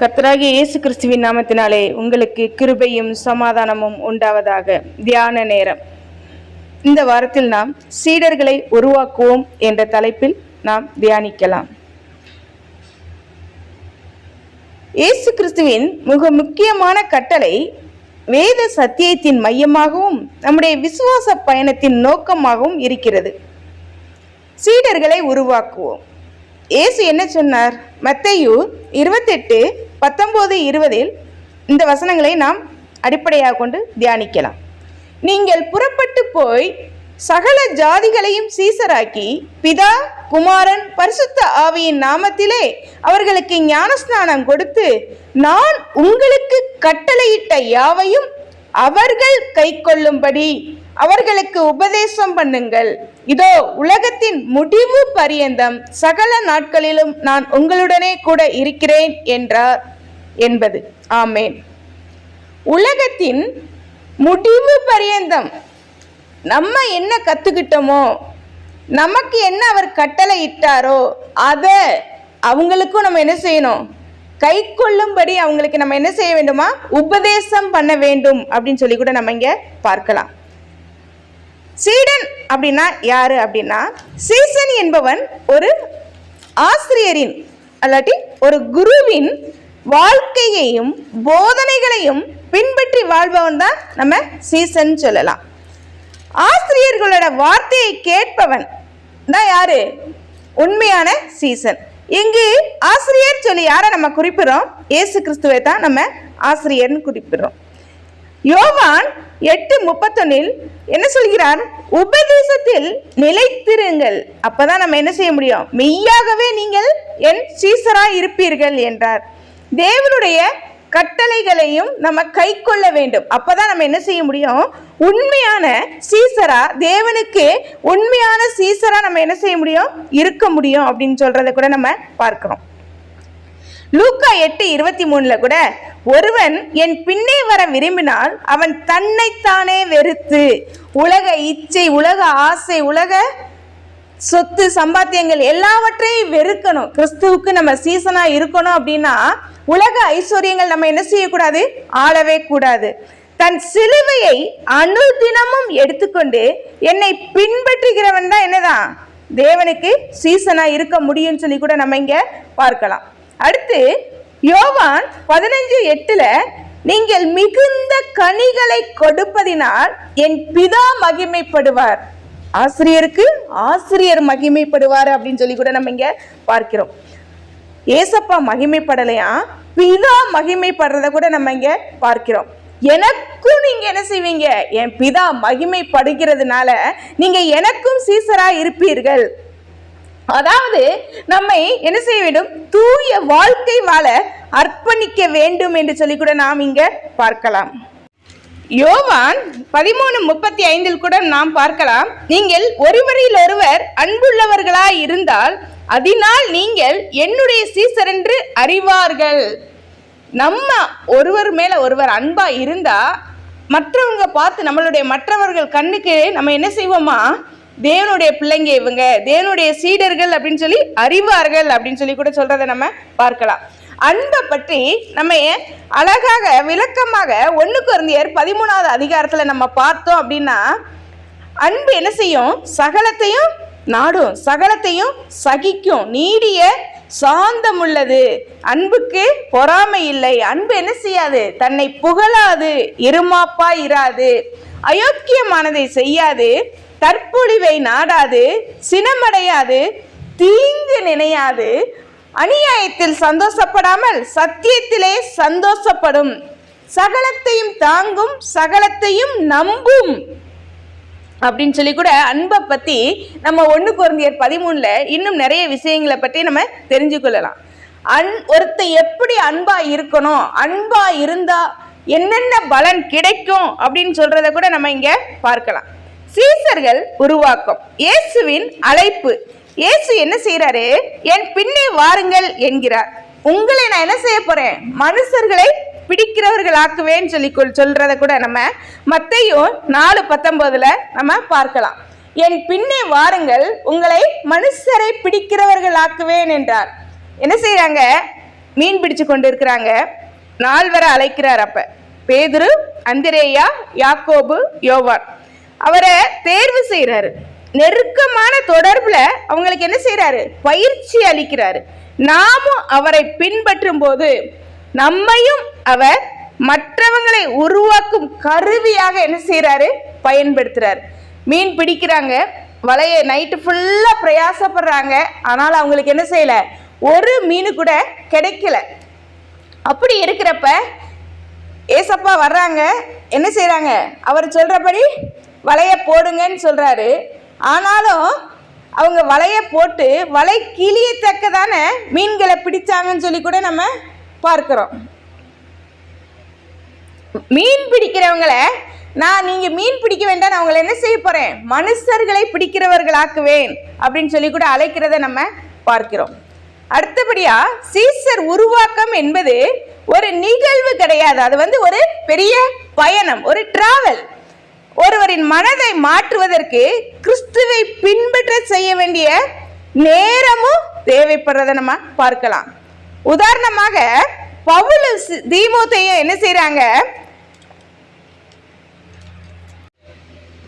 கர்த்தராகிய இயேசு கிறிஸ்துவின் நாமத்தினாலே உங்களுக்கு கிருபையும் சமாதானமும் உண்டாவதாக. தியான நேரம். இந்த வாரத்தில் நாம் சீடர்களை உருவாக்குவோம் என்ற தலைப்பில் நாம் தியானிக்கலாம். இயேசு கிறிஸ்துவின் மிக முக்கியமான கட்டளை வேத சத்தியத்தின் மையமாகவும் நம்முடைய விசுவாச பயணத்தின் நோக்கமாகவும் இருக்கிறது. சீடர்களை உருவாக்குவோம். இயேசு என்ன சொன்னார்? மத்தேயு இருபத்தெட்டு பத்தொம்போது இருபதில் இந்த வசனங்களை நாம் அடிப்படையாக கொண்டு தியானிக்கலாம். நீங்கள் புறப்பட்டு போய் சகல ஜாதிகளையும் சீசராக்கி பிதா குமாரன் பரிசுத்த ஆவியின் நாமத்திலே அவர்களுக்கு ஞானஸ்நானம் கொடுத்து நான் உங்களுக்கு கட்டளையிட்ட யாவையும் அவர்கள் கைக்கொள்ளும்படி அவர்களுக்கு உபதேசம் பண்ணுங்கள். இதோ உலகத்தின் முடிவு பரியந்தம். சகல நாட்களிலும் நான் உங்களுடனே கூட இருக்கிறேன் என்றார் என்பது. ஆமேன். உலகத்தின் முடிவு பரியந்தம். நம்ம என்ன கத்துக்கிட்டோமோ நமக்கு என்ன அவர் கட்டளை இட்டாரோ அதை அவங்களுக்கும் நம்ம என்ன செய்யணும்? கை கொள்ளும்படி அவங்களுக்கு நம்ம என்ன செய்ய வேண்டுமா? உபதேசம் பண்ண வேண்டும் அப்படின்னு சொல்லி கூட நம்ம இங்க பார்க்கலாம். சீடன் அப்படின்னா யாரு அப்படின்னா சீசன் என்பவன் ஒரு ஆசிரியரின் அல்லாட்டி ஒரு குருவின் வாழ்க்கையையும் போதனைகளையும் பின்பற்றி வாழ்பவன் தான் நம்ம சீசன் சொல்லலாம். ஆசிரியர்களோட வார்த்தையை கேட்பவன் தான் யாரு? உண்மையான சீசன். இங்கு ஆசிரியர் சொல்லி யாரை நம்ம குறிப்பிடுறோம்? ஏசு கிறிஸ்துவை தான் நம்ம ஆசிரியர்னு குறிப்பிடுறோம். யோவான் எட்டு முப்பத்தொன்னில் என்ன சொல்கிறார்? உபதேசத்தில் நிலைத்திருங்கள். அப்பதான் நம்ம என்ன செய்ய முடியும்? மெய்யாகவே நீங்கள் என் சீசரா இருப்பீர்கள் என்றார். தேவனுடைய கட்டளைகளையும் நம்ம கை கொள்ள வேண்டும். அப்பதான் நம்ம என்ன செய்ய முடியும்? உண்மையான சீசரா தேவனுக்கு உண்மையான சீசரா நம்ம என்ன செய்ய முடியும்? இருக்க முடியும் அப்படின்னு சொல்றதை கூட நம்ம பார்க்கிறோம். லூக்கா எட்டு இருபத்தி மூணுல கூட ஒருவன் என் பின்னே வர விரும்பினால் அவன் தன்னைத்தானே வெறுத்து. உலக இச்சை உலக ஆசை உலக சொத்து சம்பாத்தியங்கள் எல்லாவற்றையும் வெறுக்கணும். கிறிஸ்துவுக்கு நம்ம சீசனா இருக்கணும் அப்படின்னா உலக ஐஸ்வர்யங்கள் நம்ம என்ன செய்யக்கூடாது? ஆளவே கூடாது. தன் சிலுவையை அனுதினமும் எடுத்துக்கொண்டு என்னை பின்பற்றுகிறவன் தான் என்னதான்? தேவனுக்கு சீசனா இருக்க முடியும்னு சொல்லி கூட நம்ம இங்க பார்க்கலாம். அடுத்து யோவான் பதினஞ்சு எட்டுல நீங்கள் மிகுந்த கனிகளை கொடுப்பதினால் என் பிதா மகிமைப்படுவார். ஆசிரியருக்கு ஆசிரியர் மகிமைப்படுவார் அப்படின்னு சொல்லி கூட நம்ம இங்க பார்க்கிறோம். ஏசப்பா மகிமைப்படலையா? பிதா மகிமைப்படுறத கூட நம்ம இங்க பார்க்கிறோம். எனக்கும் நீங்க என்ன செய்வீங்க? என் பிதா மகிமைப்படுகிறதுனால நீங்க எனக்கும் சீசரா இருப்பீர்கள். அதாவது நம்மை என்ன செய்ய வேண்டும்? தூய வாழ்க்கை வாழ அர்ப்பணிக்க வேண்டும் என்று சொல்லி கூட நாம் இங்க பார்க்கலாம். யோவான் பதிமூணு முப்பத்தி ஐந்தில் கூட நாம் பார்க்கலாம். நீங்கள் ஒருவரில் ஒருவர் அன்புள்ளவர்களாய் இருந்தால் அதனால் நீங்கள் என்னுடைய சீசர் என்று அறிவார்கள். நம்ம ஒருவர் மேல ஒருவர் அன்பா இருந்தா மற்றவங்க பார்த்து நம்மளுடைய மற்றவர்கள் கண்ணுக்கு நம்ம என்ன செய்வோமா? தேவனுடைய பிள்ளைங்க இவங்க தேவனுடைய சீடர்கள் அப்படின்னு சொல்லி அறிவார்கள் அப்படின்னு சொல்லி கூட சொல்றதை நம்ம பார்க்கலாம். அன்பை பற்றி நம்ம அழகாக விளக்கமாக ஒன்று குருந்தியர் பதிமூணாவது அதிகாரத்தில் நம்ம பார்த்தோம் அப்படின்னா அன்பு என்ன செய்யும்? சகலத்தையும் நாடும் சகலத்தையும் சகிக்கும். நீடிய சாந்தம் உள்ளது அன்புக்கு பொறாமை இல்லை. அன்பு என்ன செய்யாது? தன்னை புகழாது இருமாப்பா இராது அயோக்கியமானதை செய்யாது. தற்பொழிவை நாடாது சினமடையாது தீங்கு நினையாது. அநியாயத்தில் சந்தோஷப்படாமல் சத்தியத்திலே சந்தோஷப்படும். சகலத்தையும் தாங்கும் சகலத்தையும் நம்பும். அப்படின்னு சொல்லி கூட அன்பை பற்றி நம்ம ஒன்று குழந்தையர் பதிமூணுல இன்னும் நிறைய விஷயங்களை பற்றி நம்ம தெரிஞ்சு கொள்ளலாம் அன் ஒருத்த எப்படி அன்பா இருக்கணும் அன்பா இருந்தா என்னென்ன பலன் கிடைக்கும் அப்படின்னு சொல்றத கூட நம்ம இங்க பார்க்கலாம். சீசர்கள் உருவாக்கம். இயேசுவின் அழைப்பு. இயேசு என்ன செய்யறாரு என் பின்னே வாருங்கள் என்கிறார். உங்களை நான் என்ன செய்ய போறேன்? மனுஷர்களை பிடிக்கிறவர்களாக்குவேன்னு சொல்லி கொள்- சொல்றத கூட நம்ம மத்தையும் நாலு பத்தொன்பதுல நம்ம பார்க்கலாம். என் பின்னே வாருங்கள் உங்களை மனுஷரை பிடிக்கிறவர்கள் ஆக்குவேன் என்றார். என்ன செய்யறாங்க மீன் பிடிச்சு கொண்டு இருக்கிறாங்க நால்வரை அழைக்கிறார் அப்ப. பேதுரு அந்திரேயா யாக்கோபு யோவான். அவரை தேர்வு செய்கிறாரு நெருக்கமான தொடர்பில் அவங்களுக்கு என்ன செய்கிறாரு பயிற்சி அளிக்கிறாரு. நாமும் அவரை பின்பற்றும் போது நம்மையும் அவர் மற்றவங்களை உருவாக்கும் கருவியாக என்ன செய்கிறாரு பயன்படுத்துகிறார் மீன் பிடிக்கிறாங்க வலைய நைட்டு ஃபுல்லாக பிரயாசப்படுறாங்க ஆனால் அவங்களுக்கு என்ன செய்யலை? ஒரு மீன் கூட கிடைக்கல. அப்படி இருக்கிறப்ப ஏசப்பா வர்றாங்க என்ன செய்கிறாங்க அவர் சொல்கிறபடி வலைய போடுங்கன்னு சொல்கிறாரு ஆனாலும் அவங்க வலைய போட்டு வலை கிளியத்தக்கதான மீன்களை பிடிச்சாங்கன்னு சொல்லி கூட நம்ம பார்க்குறோம். மீன் பிடிக்கிறவங்கள நான் நீங்கள் மீன் பிடிக்க வேண்டாம் நான் உங்களை என்ன செய்ய போகிறேன் மனுஷர்களை பிடிக்கிறவர்களாக்குவேன் அப்படின்னு சொல்லி கூட அழைக்கிறத நம்ம பார்க்கிறோம். அடுத்தபடியா சீசர் உருவாக்கம் என்பது ஒரு நிகழ்வு கிடையாது. அது வந்து ஒரு பெரிய பயணம் ஒரு டிராவல் ஒருவரின் மனதை மாற்றுவதற்கு கிறிஸ்துவை பின்பற்ற செய்ய வேண்டிய நேரமும் தேவைப்படுறதை நம்ம பார்க்கலாம். உதாரணமாக பவுல் தீமோத்தையும் என்ன செய்யறாங்க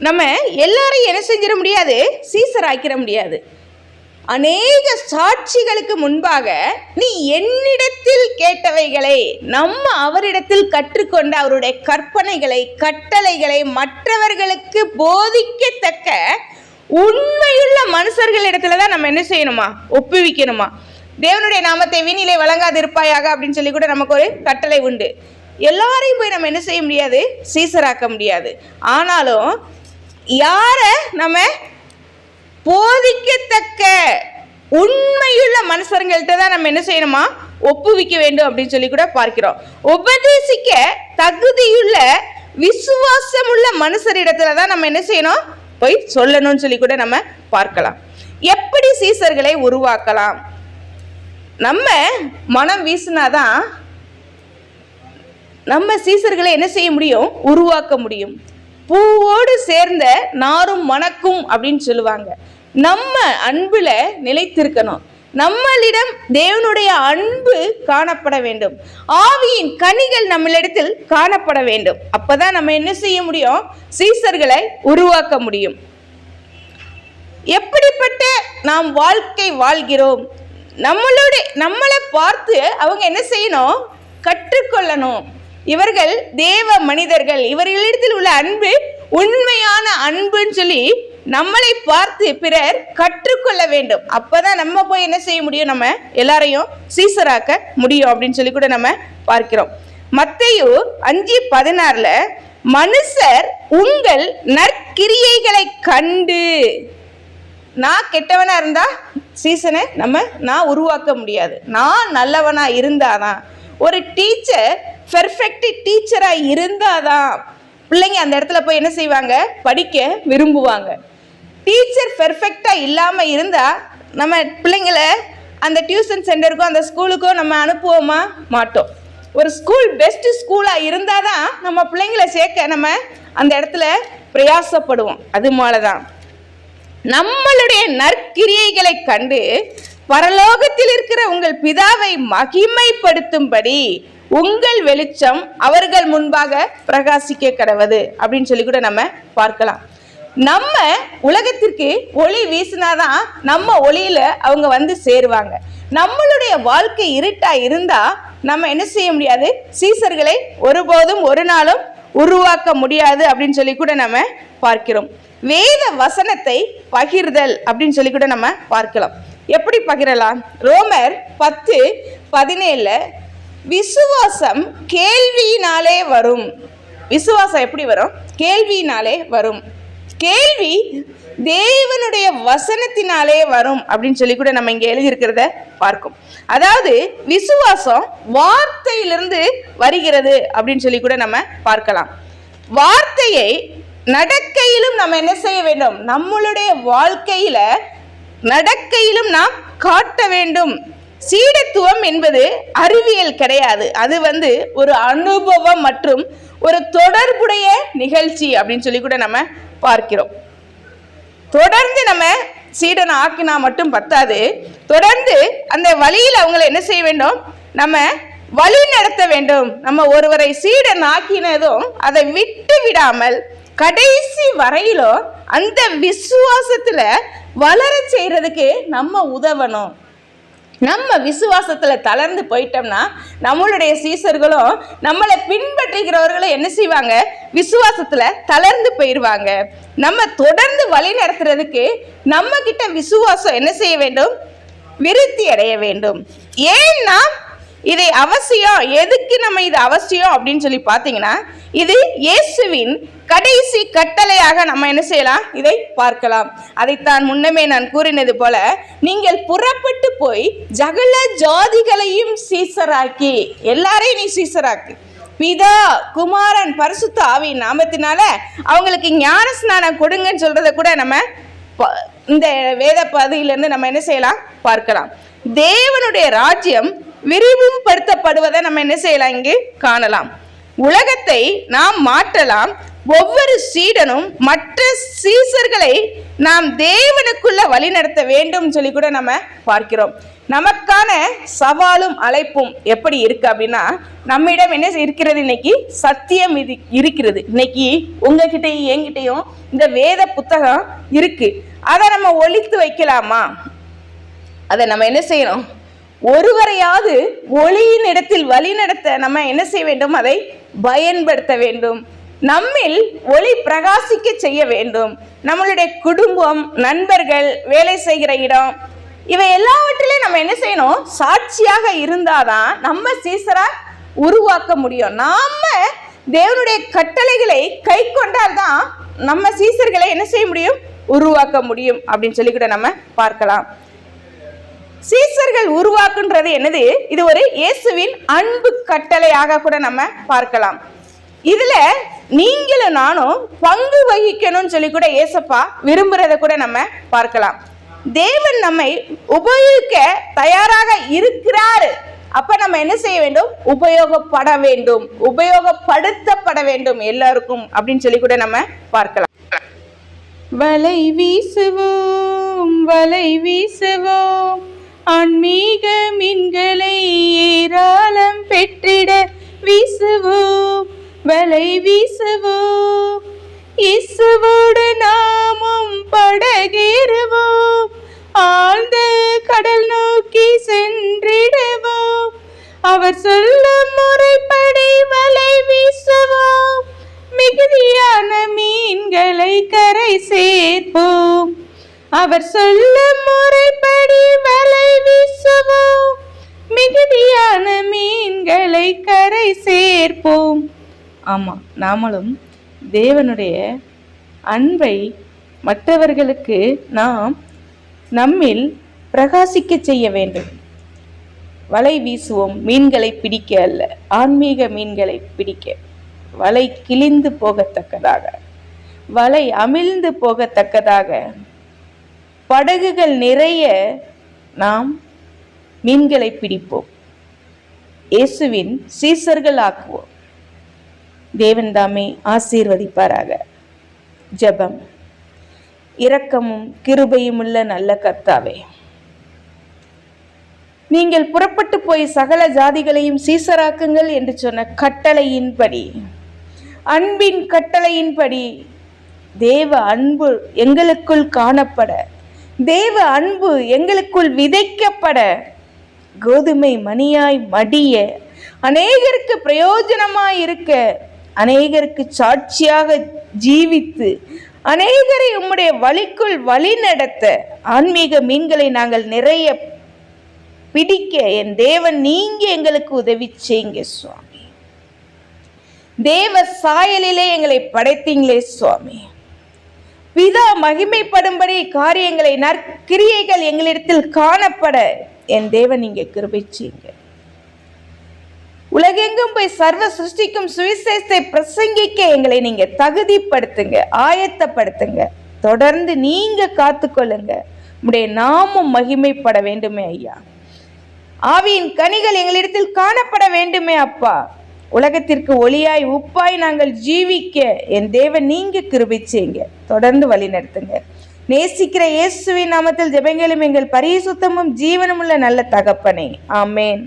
நம்ம எல்லாரையும் என்ன செஞ்சிட முடியாது? சீசர் ஆக்கிட முடியாது. அநேக சாட்சிகளுக்கு முன்பாக நீ என்னிடத்தில் கேட்டவைகளை நம்ம அவரிடத்தில் கற்றுக்கொண்ட அவருடைய கற்பனைகளை கட்டளைகளை மற்றவர்களுக்கு போதிக்கத்தக்க உண்மையுள்ள மனுஷர்களிடத்துல தான் நம்ம என்ன செய்யணுமா? ஒப்புவிக்கணுமா? தேவனுடைய நாமத்தை வீணிலே வழங்காது இருப்பாயாக அப்படின்னு சொல்லி கூட நமக்கு ஒரு கட்டளை உண்டு. எல்லாரையும் போய் நம்ம என்ன செய்ய முடியாது? சீசராக்க முடியாது. ஆனாலும் யாரை நம்ம போதிக்கத்தக்க உண்மையுள்ள மனுஷருங்கள்ட்ட தான் நம்ம என்ன செய்யணுமா? ஒப்புவிக்க வேண்டும் அப்படின்னு சொல்லி கூட பார்க்கிறோம். உபதேசிக்க தகுதியுள்ள விசுவாசமுள்ள மனுஷரிடத்துல தான் நம்ம என்ன செய்யணும்? போய் சொல்லணும்னு சொல்லி கூட நம்ம பார்க்கலாம். எப்படி சீசர்களை உருவாக்கலாம்? நம்ம மனம் வீசினாதான் நம்ம சீசர்களை என்ன செய்ய முடியும்? உருவாக்க முடியும். பூவோடு சேர்ந்த நாரும் மணக்கும் அப்படின்னு சொல்லுவாங்க. நம்ம அன்புல நிலைத்திருக்கணும். நம்மளிடம் தேவனுடைய அன்பு காணப்பட வேண்டும். ஆவியின் கனிகள் நம்மளிடத்தில் காணப்பட வேண்டும். அப்பதான் நம்ம என்ன செய்ய முடியும்? சீசர்களை உருவாக்க முடியும். எப்படிப்பட்ட நாம் வாழ்க்கை வாழ்கிறோம்? நம்மளுடைய நம்மளை பார்த்து அவங்க என்ன செய்யணும்? கற்றுக்கொள்ளணும். இவர்கள் தேவ மனிதர்கள். இவர்களிடத்தில் உள்ள அன்பு உண்மையான அன்புன்னு சொல்லி நம்மளை பார்த்து பிறர் கற்றுக்கொள்ள வேண்டும். அப்பதான் நம்ம போய் என்ன செய்ய முடியும்? நம்ம எல்லாரையும் சீசராக்க முடியும் அப்படின்னு சொல்லி கூட நம்ம பார்க்கிறோம். மத்தையு அஞ்சு பதினாறுல மனுஷர் உங்கள் நற்கிரியைகளை கண்டு. நான் கெட்டவனா இருந்தா சீசனை நம்ம நான் உருவாக்க முடியாது. நான் நல்லவனா இருந்தாதான் ஒரு டீச்சர் பெர்ஃபெக்ட் இருந்தால் தான் பிள்ளைங்க அந்த இடத்துல போய் என்ன செய்வாங்க? படிக்க விரும்புவாங்க. டீச்சர் பெர்ஃபெக்டாக இல்லாமல் இருந்தால் நம்ம பிள்ளைங்களை அந்த டியூஷன் சென்டருக்கும் அந்த ஸ்கூலுக்கும் நம்ம அனுப்புவோமா? மாட்டோம். ஒரு ஸ்கூல் பெஸ்ட் இருந்தால் தான் நம்ம பிள்ளைங்களை சேர்க்க நம்ம அந்த இடத்துல பிரயாசப்படுவோம். அது போலதான். நம்மளுடைய நற்கிரியைகளை கண்டு பரலோகத்தில் இருக்கிற உங்கள் பிதாவை மகிமைப்படுத்தும்படி உங்கள் வெளிச்சம் அவர்கள் முன்பாக பிரகாசிக்க கடவது அப்படின்னு சொல்லி கூட நம்ம பார்க்கலாம். நம்ம உலகத்திற்கு ஒளி வீசினாதான் நம்ம ஒளியில அவங்க வந்து சேருவாங்க. நம்மளுடைய வாழ்க்கை இருட்டா இருந்தா நம்ம என்ன செய்ய முடியாது? சீசர்களை ஒருபோதும் ஒரு நாளும் உருவாக்க முடியாது அப்படின்னு சொல்லி கூட நம்ம பார்க்கிறோம். வேத வசனத்தை பகிர்தல் அப்படின்னு சொல்லி கூட நம்ம பார்க்கலாம். எப்படி பகிரலாம்? ரோமர் பத்து பதினேழில் விசுவாசம் கேள்வியினாலே வரும். விசுவாசம் எப்படி வரும்? கேள்வியினாலே வரும். கேள்வி தேவனுடைய வசனத்தினாலே வரும் அப்படின்னு சொல்லி கூட நம்ம இங்கே எழுதியிருக்கிறத பார்க்கும். அதாவது விசுவாசம் வார்த்தையிலிருந்து வருகிறது அப்படின்னு சொல்லி கூட நம்ம பார்க்கலாம். வார்த்தையை நடக்கையிலும் நம்ம என்ன செய்ய வேண்டும்? நம்மளுடைய வாழ்க்கையில நடக்கையிலும் நாம் காட்ட வேண்டும். சீடத்துவம் என்பது அறிவியல் கிடையாது. அது வந்து ஒரு அனுபவம் மற்றும் ஒரு தொடர்புடைய நிகழ்ச்சி அப்படின்னு சொல்லி கூட நம்ம பார்க்கிறோம். தொடர்ந்து நம்ம சீடனை ஆக்கினா மட்டும் பத்தாது. தொடர்ந்து அந்த வழியில் அவங்களை என்ன செய்ய வேண்டும்? நம்ம வழி நடத்த வேண்டும். நம்ம ஒருவரை சீடன் ஆக்கினதும் அதை விட்டு விடாமல் கடைசி வரையிலும் அந்த விசுவாசத்துல வளர செய்கிறதுக்கு நம்ம உதவணும். நம்ம விசுவாசத்தில் தளர்ந்து போயிட்டோம்னா நம்மளுடைய சீசர்களும் நம்மளை பின்பற்றுகிறவர்களும் என்ன செய்வாங்க? விசுவாசத்தில் தளர்ந்து போயிடுவாங்க நம்ம தொடர்ந்து வழி நடத்துறதுக்கு நம்ம கிட்ட விசுவாசம் என்ன செய்ய வேண்டும்? விருத்தி அடைய வேண்டும். ஏன்னா இதை அவசியம் எதுக்கு நம்ம இது அவசியம் அப்படின்னு சொல்லி பார்த்தீங்கன்னா இது இயேசுவின் கடைசி கட்டளையாக நம்ம என்ன செய்யலாம்? இதை பார்க்கலாம். அதைத்தான் முன்னமே நான் கூறினது போல நீங்கள் புறப்பட்டு போய் ஜகல ஜாதிகளையும் சீசராக்கி எல்லாரையும் நீ சீசராக்கு. பிதா குமாரன் பரிசுத்த ஆவியின் நாமத்தினால அவங்களுக்கு ஞான ஸ்நானம் கொடுங்கன்னு சொல்றத கூட நம்ம ப- இந்த வேத பகுதியிலிருந்து நம்ம என்ன செய்யலாம்? பார்க்கலாம். தேவனுடைய ராஜ்யம் விரிவுபடுத்தப்படுவதை நம்ம என்ன செய்யலாம் இங்கு காணலாம். உலகத்தை நாம் மாற்றலாம். ஒவ்வொரு சீடனும் மற்ற சீசர்களை நாம் தேவனுக்குள்ள வழிநடத்த வேண்டும் சொல்லி கூட நம்ம பார்க்கிறோம். நமக்கான சவாலும் அழைப்பும் எப்படி இருக்கு அப்படின்னா நம்மிடம் என்ன இருக்கிறது இன்னைக்கு? சத்தியம் இது இருக்கிறது. இன்னைக்கு உங்ககிட்டயும் என்கிட்டயும் இந்த வேத புத்தகம் இருக்கு. அதை நம்ம ஒழித்து வைக்கலாமா? அதை நம்ம என்ன செய்யணும்? ஒருவரையாவது ஒளியின் இடத்தில் வழி நடத்த நம்ம என்ன செய்ய வேண்டும்? அதை பயன்படுத்த வேண்டும். நம்மில் ஒளி பிரகாசிக்க செய்ய வேண்டும். நம்மளுடைய குடும்பம் நண்பர்கள் வேலை செய்கிற இடம் இவை எல்லாவற்றிலையும் நம்ம என்ன செய்யணும்? சாட்சியாக இருந்தாதான் நம்ம சீசரா உருவாக்க முடியும். நாம தேவனுடைய கட்டளைகளை கை கொண்டால்தான் நம்ம சீசர்களை என்ன செய்ய முடியும்? உருவாக்க முடியும். அப்படின்னு சொல்லி கூட நம்ம பார்க்கலாம். சீசர்கள் உருவாக்குன்றது என்னது? இது ஒரு இயேசுவின் அன்பு கட்டளையாக கூட நம்ம பார்க்கலாம். இதுல நீங்களும் நானும் பங்கு வகிக்கணும்னு சொல்லி கூட ஏசப்பா விரும்புறத கூட நம்ம பார்க்கலாம். தேவன் நம்மை உபயோகிக்க தயாராக இருக்கிறாரு. அப்ப நம்ம என்ன செய்ய வேண்டும்? உபயோகப்பட வேண்டும். உபயோகப்படுத்தப்பட வேண்டும் எல்லாருக்கும் அப்படின்னு சொல்லி கூட நம்ம பார்க்கலாம். வலை வீசுவோம் வலை வீசுவோம். ஆன்மீக மின்களை ஏராளம் பெற்றிட வீசுவோம் வலை வீசுவோம் இசுவோடு நாமும் படகேறுவோம் ஆழ்ந்த கடல் நோக்கி சென்றிடுவோம் அவர் சொல்லும் முறைப்படி வலை வீசுவோம் மிகுதியான மீன்களை கரை சேர்ப்போம். அவர் சொல்லும் முறைப்படி வலை வீசுவோம் மிகுதியான மீன்களை கரை சேர்ப்போம். ஆமாம் நாமளும் தேவனுடைய அன்பை மற்றவர்களுக்கு நாம் நம்மில் பிரகாசிக்க செய்ய வேண்டும். வலை வீசுவோம் மீன்களை பிடிக்க அல்ல. ஆன்மீக மீன்களை பிடிக்க. வலை கிழிந்து போகத்தக்கதாக. வலை அமிழ்ந்து போகத்தக்கதாக. படகுகள் நிறைய நாம் மீன்களை பிடிப்போம். இயேசுவின் சீசர்கள் ஆக்குவோம் தேவன் தாமே ஆசீர்வதிப்பாராக. ஜெபம். இரக்கமும் கிருபையும் உள்ள நல்ல கர்த்தாவே. நீங்கள் புறப்பட்டு போய் சகல ஜாதிகளையும் சீசராக்குங்கள் என்று சொன்ன கட்டளையின்படி அன்பின் கட்டளையின்படி தேவ அன்பு எங்களுக்குள் காணப்பட தேவ அன்பு எங்களுக்குள் விதைக்கப்பட. கோதுமை மணியாய் மடிய. அநேகருக்கு பிரயோஜனமாய் இருக்க. அநேகருக்கு சாட்சியாக ஜீவித்து. அநேகரை உம்முடைய வழிக்குள் வழி நடத்த. ஆன்மீக மீன்களை நாங்கள் நிறைய பிடிக்க. என் தேவன் நீங்க எங்களுக்கு உதவி செய்யுங்க சுவாமி. தேவ சாயலிலே எங்களை படைத்தீங்களே சுவாமி. பிதா மகிமைப்படும்படி காரியங்களை நற்கிரியைகள் எங்களிடத்தில் காணப்பட. என் தேவன் இங்கே கிருபை செய்யுங்க உலகெங்கும் போய் சர்வ சிருஷ்டிக்கும் சுவிசேஷத்தை பிரசங்கிக்க எங்களை நீங்க தகுதிப்படுத்துங்க ஆயத்தப்படுத்துங்க. தொடர்ந்து நீங்க காத்துக்கொள்ளுங்க. உடைய நாமும் மகிமைப்பட வேண்டுமே ஐயா. ஆவியின் கனிகள் எங்களிடத்தில் காணப்பட வேண்டுமே அப்பா. உலகத்திற்கு ஒளியாய் உப்பாய் நாங்கள் ஜீவிக்க என் தேவன் நீங்க கிருபை செய்யுங்க. தொடர்ந்து வழி நடத்துங்க. நேசிக்கிற இயேசுவின் நாமத்தில் ஜெபங்களும் எங்கள் பரிசுத்தமும் ஜீவனும் உள்ள நல்ல தகப்பனே. ஆமேன்.